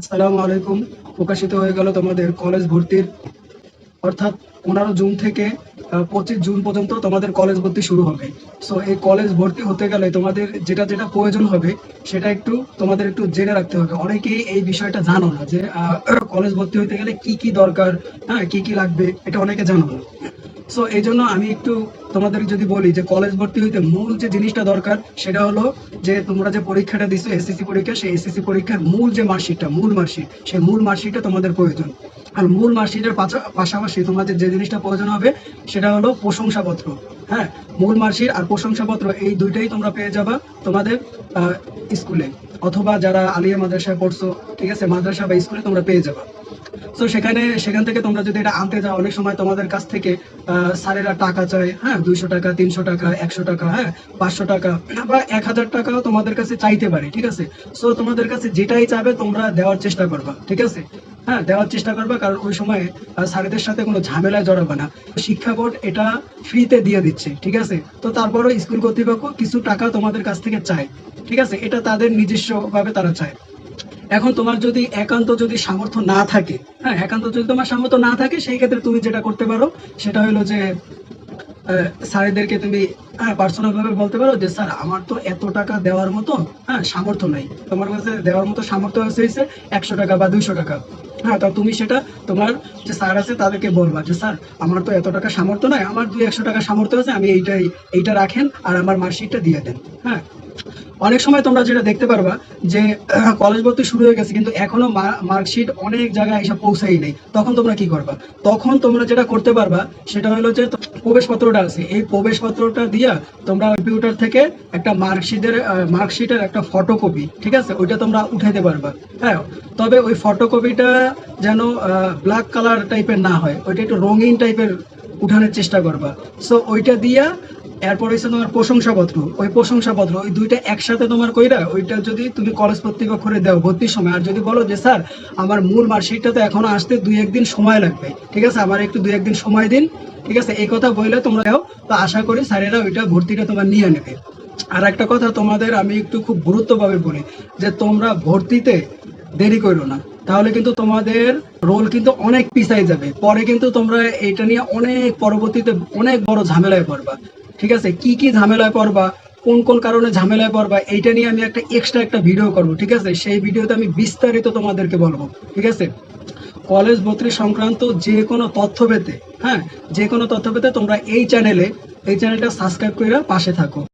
আসসালামু আলাইকুম। প্রকাশিত হয়ে গেল তোমাদের কলেজ ভর্তির, অর্থাৎ পনেরো জুন থেকে পঁচিশ জুন পর্যন্ত তোমাদের কলেজ ভর্তি শুরু হবে। সো এই কলেজ ভর্তি হতে গেলে তোমাদের যেটা যেটা প্রয়োজন হবে, সেটা একটু তোমাদের একটু জেনে রাখতে হবে। অনেকেই এই বিষয়টা জানো না যে কলেজ ভর্তি হতে গেলে কি কি দরকার হ্যাঁ কি কি লাগবে, এটা অনেকে জানো না। সো এই জন্য আমি একটু তোমাদের যদি বলি যে কলেজ ভর্তি হইতে মূল যে জিনিসটা দরকার, সেটা হলো যে তোমরা যে পরীক্ষাটা দিছো এসএসসি পরীক্ষা, সেই এসএসসি পরীক্ষার মূল যে মার্কশিটটা, মূল মার্কশিট, সেই মূল মার্কশিটটা তোমাদের প্রয়োজন। আর মূল মার্কশিটের পাশাপাশি তোমাদের যে জিনিসটা প্রয়োজন হবে, সেটা হলো প্রশংসাপত্র। হ্যাঁ মূল মার্কশিট আর প্রশংসাপত্র, এই দুইটাই তোমরা পেয়ে যাবা তোমাদের স্কুলে। অথবা যারা আলিয়া মাদ্রাসায় পড়ছো, ঠিক আছে, মাদ্রাসা বা স্কুলে তোমরা পেয়ে যাবা। তো সেখানে, সেখান থেকে তোমরা যদি এটা আনতে যাও, অনেক সময় তোমাদের কাছ থেকে স্যারেরা টাকা চায় হ্যাঁ দুইশো টাকা, তিনশো টাকা, একশো টাকা হ্যাঁ পাঁচশো টাকা, বা এক হাজার টাকাও তোমাদের কাছে চাইতে পারে, ঠিক আছে? সো তোমাদের কাছে যেটাই চাবে, তোমরা দেওয়ার চেষ্টা করবা, ঠিক আছে? হ্যাঁ দেওয়ার চেষ্টা করবা, কারণ ওই সময় স্যারেদের সাথে কোনো ঝামেলায় জড়াবে না। শিক্ষা বোর্ড এটা ফ্রিতে দিয়ে দিচ্ছে, ঠিক আছে? তো তারপরও স্কুল কর্তৃপক্ষ কিছু টাকা তোমাদের কাছ থেকে চায়, ঠিক আছে? এটা তাদের নিজস্ব ভাবে তারা চায়। এখন তোমার যদি একান্ত যদি সামর্থ্য না থাকে হ্যাঁ একান্ত যদি তোমার সামর্থ্য না থাকে, সেই ক্ষেত্রে তুমি যেটা করতে পারো, সেটা হলো যে স্যারেদেরকে তুমি হ্যাঁ পার্সোনাল ভাবে বলতে পারো যে, স্যার, আমার তো এত টাকা দেওয়ার মতো হ্যাঁ সামর্থ্য নাই। তোমার কাছে দেওয়ার মতো সামর্থ্য হয়েছে একশো টাকা বা দুইশো টাকা। হ্যাঁ তা তুমি সেটা তোমার যে স্যার আছে তাদেরকে বলবা যে, স্যার, আমার তো এত টাকা সামর্থ্য নাই, আমার দুই একশো টাকা সামর্থ্য আছে, আমি এইটাই, এইটা রাখেন আর আমার মার্কশিটটা দিয়ে দেন। হ্যাঁ অনেক সময় তোমরা যেটা দেখতে পারবা যে কলেজ ভর্তি শুরু হয়ে গেছে, কিন্তু এখনও মার্কশিট অনেক জায়গায় এসে পৌঁছাই নেই। তখন তোমরা কি করবা? তখন তোমরা যেটা করতে পারবা, সেটা হলো যে প্রবেশপত্রটা আছে। এই প্রবেশপত্রটা দিয়া তোমরা কম্পিউটার থেকে একটা মার্কশিটের মার্কশিটের একটা ফটোকপি ঠিক আছে? ওইটা তোমরা উঠাইতে পারবা। হ্যাঁ? তবে ওই ফটোকপিটা যেন ব্ল্যাক কালার টাইপের না হয়, ওইটা একটু রঙিন টাইপের উঠানোর চেষ্টা করবা। সো ওইটা দিয়া এরপর হচ্ছে তোমার প্রশংসাপত্র। ওই প্রশংসাপত্র, ওই দুইটা একসাথে তোমার কইরা ওইটা যদি তুমি কলেজ কর্তৃপক্ষরে দাও ভর্তির সময়। আর যদি বলো যে, স্যার, আমার মূল মার্কশিটটা তো এখনও আসতে দুই একদিন সময় লাগবে। ঠিক আছে আমার একটু দুই একদিন সময় দিন। ঠিক আছে, এই কথা বললে তোমরা দাও তো আশা করি স্যারেরা ওইটা ভর্তিটা তোমার নিয়ে নেবে। আর একটা কথা তোমাদের আমি একটু খুব গুরুত্বভাবে বলি, যে তোমরা ভর্তিতে দেরি করো না। তাহলে কিন্তু তোমাদের রোল কিন্তু অনেক পিছাই যাবে। পরে কিন্তু তোমরা এটা নিয়ে অনেক পরবর্তীতে অনেক বড় ঝামেলায় পড়বা। ঠিক আছে? কি কি ঝামেলায় পড়বা? কোন কোন কারণে ঝামেলায় পড়বা? এইটা নিয়ে আমি একটা এক্সট্রা একটা ভিডিও করব, ঠিক আছে? সেই ভিডিওতে আমি বিস্তারিত তোমাদেরকে বলব, ঠিক আছে? কলেজ ভর্তি সংক্রান্ত যে কোনো তথ্য পেতে হ্যাঁ? যে কোনো তথ্য পেতে তোমরা এই চ্যানেলে এই চ্যানেলটা সাবস্ক্রাইব করে পাশে থাকো।